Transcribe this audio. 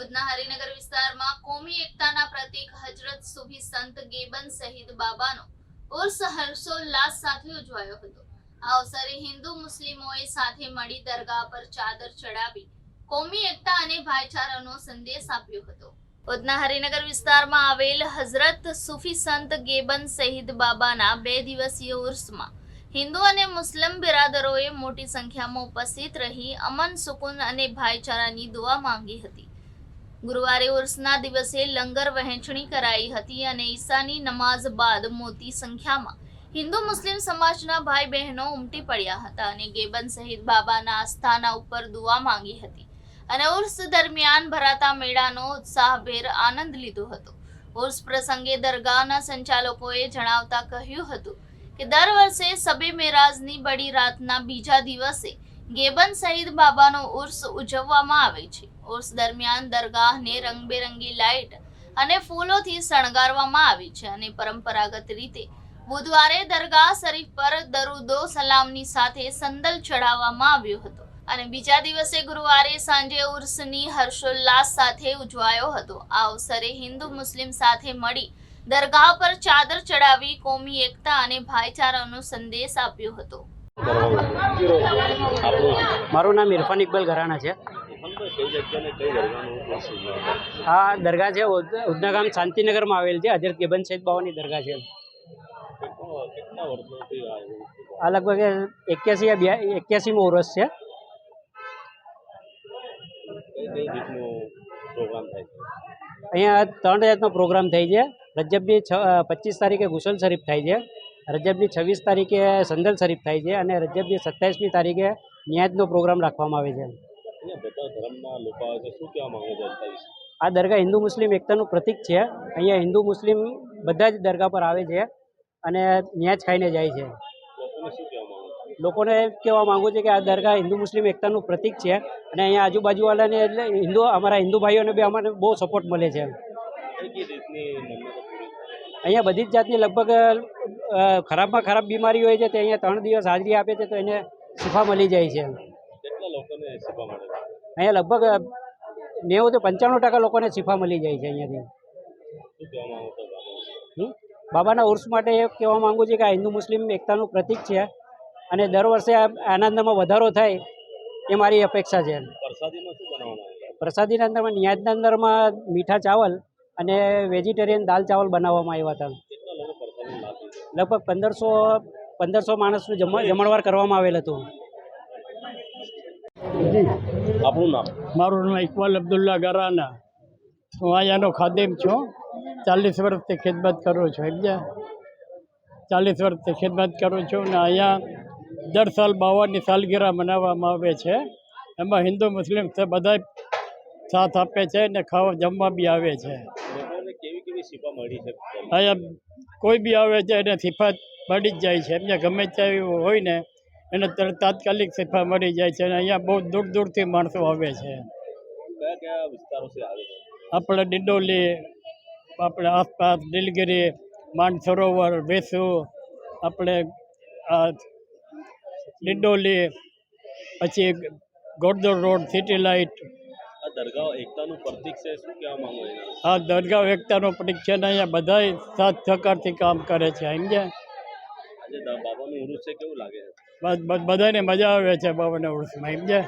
ઉધના હરિનગર વિસ્તારમાં કોમી એકતાના પ્રતીક હજરત સુફી સંત ગેબન શહીદ બાબાનો ઉર્સ હર્ષોલ્લાસ સાથે ઉજવાયો હતો. આ અવસરે હિન્દુ મુસ્લિમોએ સાથે મળી દરગાહ પર ચાદર ચડાવી કોમી એકતા અને ભાઈચારાનો સંદેશ આપ્યો હતો. ઉધના હરિનગર વિસ્તારમાં આવેલ હઝરત સુફી સંત ગેબન શહીદ બાબાના બે દિવસીય ઉર્સમાં હિન્દુ અને મુસ્લિમ બિરાદરોએ મોટી સંખ્યામાં ઉપસ્થિત રહી અમન, સુકૂન અને ભાઈચારાની દુઆ માંગી હતી. ગુરુવારે ઉર્સના દિવસે લંગર વહેંચણી કરાઈ હતી અને ઈશાની નમાઝ બાદ મોટી સંખ્યામાં હિન્દુ મુસ્લિમ સમાજના ભાઈ બહેનો ઉમટી પડ્યા હતા અને ગેબન સહિત બાબાના આસ્થાના ઉપર દુઆ માંગી હતી. અને ઉર્સ દરમિયાન ભરાતા મેળાનો ઉત્સાહભેર આનંદ લીધો હતો. ઉર્સ પ્રસંગે દરગાહના સંચાલકોએ જણાવતા કહ્યું હતું કે, દર વર્ષે સબે મેરાજની બડી રાતના બીજા દિવસે ગેબન સહિત બાબાનો ઉર્સ ઉજવવામાં આવે છે. ઉર્સ દરમિયાન દરગાહને રંગબેરંગી લાઇટ અને ફૂલોથી શણગારવામાં આવી છે અને પરંપરાગત રીતે બુધવારે દરગાહ શરીફ પર દરુદો સલામની સાથે સંદલ ચડાવવામાં આવ્યો હતો અને બીજા દિવસે ગુરુવારે સાંજે ઉર્સની હર્ષોલ્લાસ સાથે ઉજવાયો હતો. આ અવસરે હિન્દુ મુસ્લિમ સાથે મળી દરગાહ પર ચાદર ચડાવી કોમી એકતા અને ભાઈચારાનો સંદેશ આપ્યો હતો. મારું નામ ઇરફાન ઇકબાલ ઘરાણા છે. આ દરગાહ છે ઉધના ગામ શાંતિનગરમાં આવેલ છે. હજરત ગેબન સૈદ બાવાની દરગાહ છે. આ લગભગ એક્યાસી એક્યાસીમો વર્ષ છે. અહીંયા ત્રણ જાતનો પ્રોગ્રામ થાય છે. રજબની છ, પચીસ તારીખે ગુસલ શરીફ થાય છે. રજબની છવ્વીસ તારીખે સંદલ શરીફ થાય છે અને રજબની સત્તાવીસમી તારીખે ન્યાજનો પ્રોગ્રામ રાખવામાં આવે છે. આ દરગાહ હિન્દુ મુસ્લિમ એકતાનું પ્રતીક છે. અહીંયા હિન્દુ મુસ્લિમ બધા જ દરગાહ પર આવે છે અને ન્યાજ ખાઈને જાય છે. લોકોને કહેવા માંગો છો? કે આ દરગાહ હિન્દુ મુસ્લિમ એકતાનું પ્રતીક છે અને અહીંયા આજુબાજુવાળાને એટલે હિન્દુ અમારા હિન્દુ ભાઈઓને બી અમારે બહુ સપોર્ટ મળે છે. અહીંયા બધી જ જાતની લગભગ ખરાબમાં ખરાબ બીમારી હોય છે તે અહીંયા ત્રણ દિવસ હાજરી આપે છે તો એને શિફા મળી જાય છે. અહીંયા લગભગ નેવું તો પંચાણું ટકા લોકોને શિફા મળી જાય છે અહીંયાથી? બાબાના ઉર્સ માટે એ કહેવા માંગુ છું કે આ હિન્દુ મુસ્લિમ એકતાનું પ્રતીક છે અને દર વર્ષે આ આનંદમાં વધારો થાય એ મારી અપેક્ષા છે. પ્રસાદીના અંદરમાં ન્યાજના અંદરમાં મીઠા ચાવલ અને વેજીટેરિયન દાલ ચાવલ બનાવવામાં આવ્યા હતા. લગભગ પંદરસો પંદરસો માણસનું જમ જમણવાર કરવામાં આવેલ હતું. આપણું નામ? મારું નામ ઇકબાલ અબ્દુલ્લા ગરાના. હું અહીંયાનો ખાદેમ છું. ચાલીસ વર્ષથી ખિદમત કરું છું સમજ્યા? ચાલીસ વર્ષથી ખિદમત કરું છું ને અહીંયા દર સાલ બાવાની સાલગીરા મનાવવામાં આવે છે. એમાં હિન્દુ મુસ્લિમ બધા સાથ આપે છે ને ખાવા જમવા બી આવે છે. શીખવા મળી છે. અહીંયા કોઈ બી આવે છે એને સિફાત મળી જ જાય છે. એમને ગમે ત્યાં હોય ને એને તરત તાત્કાલિક સિફા મળી જાય છે અને અહીંયા બહુ દૂર દૂરથી માણસો આવે છે. કયા કયા વિસ્તારોથી આવે છે? આપણે ડિંડોલી આપણે આસપાસ નીલગિરી માનસરોવર વેસુ આપણે આ ડિંડોલી પછી ગોડદોર રોડ સિટી લાઇટ દરગાહ એકતાનું પ્રતિક છે શું કહેવા માંગો હા દરગાહ એકતાનું પ્રતિક છે ને અહીંયા બધા સાથ સહકારથી કામ કરે છે સમજ્યા આજે બાબાનું ઉરુસ છે કેવું લાગે છે? બસ બધાને મજા આવે છે બાબાના એમ સમજ્યા